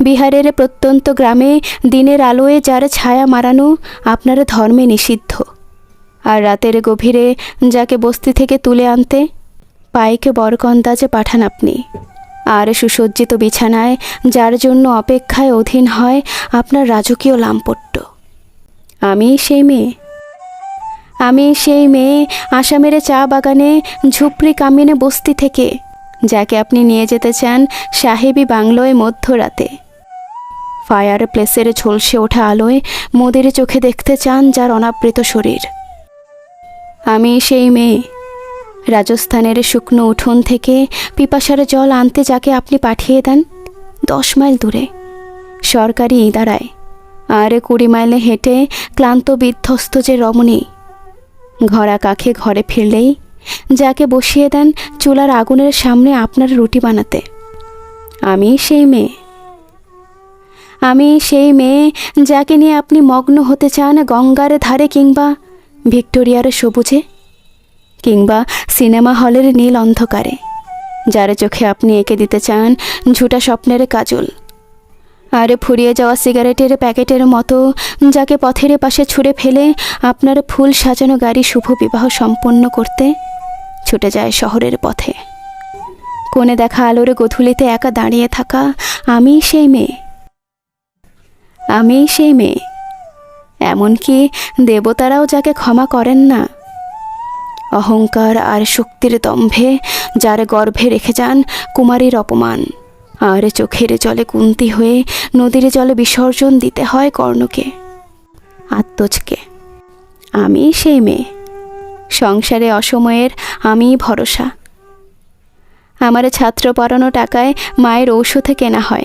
বিহারের প্রত্যন্ত গ্রামে দিনের আলোয় যার ছায়া মারানো আপনার ধর্মে নিষিদ্ধ। আর রাতের গভীরে যাকে বস্তি থেকে তুলে আনতে পাইকে বরকন্দাজে পাঠান আপনি। আর সুসজ্জিত বিছানায় যার জন্য অপেক্ষায় অধীন হয় আপনার রাজকীয় লাম্পট্য। আমি সেই মেয়ে। আমি সেই মেয়ে আসামের চা বাগানে ঝুপড়ি কামিনে বস্তি থেকে, যাকে আপনি নিয়ে যেতে চান সাহেবী বাংলোয় মধ্যরাতে। ফায়ার প্লেসের ঝলসে ওঠা আলোয় মোদের চোখে দেখতে চান যার অনাবৃত শরীর। আমি সেই মেয়ে। রাজস্থানের শুকনো উঠোন থেকে পিপাসার জল আনতে যাকে আপনি পাঠিয়ে দেন, দশ মাইল দূরে। সরকারি ইদারায়। আর কুড়ি মাইলে হেঁটে ক্লান্ত বিধ্বস্ত যে রমণী। ঘরা কাখে ঘরে ফিরলেই যাকে বসিয়ে দেন চুলার আগুনের সামনে আপনার রুটি বানাতে। আমি সেই মেয়ে। আমি সেই মেয়ে যাকে নিয়ে আপনি মগ্ন হতে চান গঙ্গার ধারে কিংবা ভিক্টোরিয়ার সবুজে, কিংবা সিনেমা হলের নীল অন্ধকারে, যার চোখে আপনি এঁকে দিতে চান ঝুটা স্বপ্নের কাজল। আর ফুরিয়ে যাওয়া সিগারেটের প্যাকেটের মতো যাকে পথের পাশে ছুঁড়ে ফেলে আপনার ফুল সাজানো গাড়ি শুভ বিবাহ সম্পন্ন করতে ছুটে যায় শহরের পথে। কোণে দেখা আলোর গধূলিতে একা দাঁড়িয়ে থাকা আমি সেই মেয়ে। আমি সেই মেয়ে। এমনকি দেবতারাও যাকে ক্ষমা করেন না। অহংকার আর শক্তির দম্ভে যার গর্ভে রেখে যান কুমারীর অপমান, আর চোখের জলে কুন্তি হয়ে নদীর জলে বিসর্জন দিতে হয় কর্ণকে, আত্মজকে। আমি সেই মেয়ে। সংসারে অসময়ের আমি ভরসা। আমার ছাত্র পড়ানো টাকায় মায়ের ঔষধে কেনা হয়।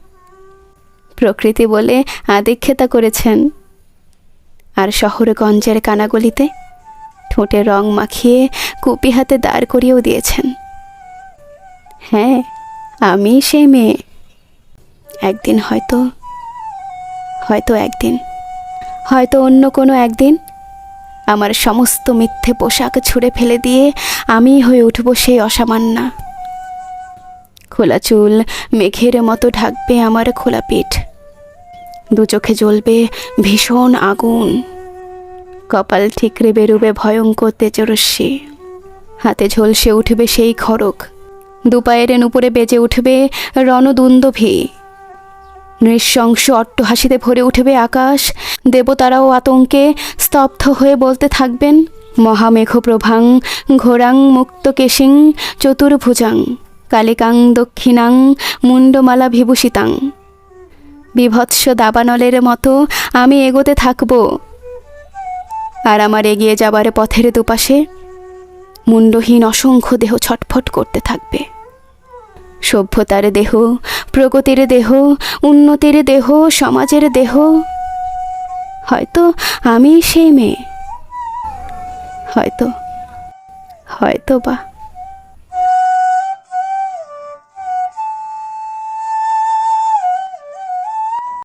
প্রকৃতি বলে আদিক্ষেতা করেছেন। আর শহরে গঞ্জের কানাগলিতে ঠোঁটে রং মাখিয়ে কুপি হাতে দাঁড় করিয়েও দিয়েছেন। হ্যাঁ আমি সেই মেয়ে। একদিন হয়তো হয়তো একদিন, হয়তো অন্য কোনো একদিন আমার সমস্ত মিথ্যে পোশাক ছুঁড়ে ফেলে দিয়ে আমি হয়ে উঠব সেই অসামান্যা খোলা চুল, মেঘের মতো ঢাকবে আমার খোলা পিঠ দু চোখে জ্বলবে ভীষণ আগুন। কপাল ঠিকরে বেরুবে ভয়ঙ্কর তেজরস্যি হাতে ঝলসে উঠবে সেই খড়ক। দুপায়ের নুপুরে বেজে উঠবে রণদুন্দভি নৃশংস অট্টহাসিতে ভরে উঠবে আকাশ। দেবতারাও আতঙ্কে স্তব্ধ হয়ে বলতে থাকবেন, মহামেঘপ্রভাং ঘোরাং মুক্তকেশিং চতুর্ভুজাং, কালিকাং দক্ষিণাং মুন্ডমালা বিভূষিতাং বিভৎস দাবানলের মতো আমি এগোতে থাকব। আর আমার এগিয়ে যাবার পথের দুপাশে মুন্ডহীন অসংখ্য দেহ ছটফট করতে থাকবে। সভ্যতার দেহ, প্রগতির দেহ, উন্নতির দেহ, সমাজের দেহ। হয়তো আমি সেই মেয়ে। হয়তো হয়তো বা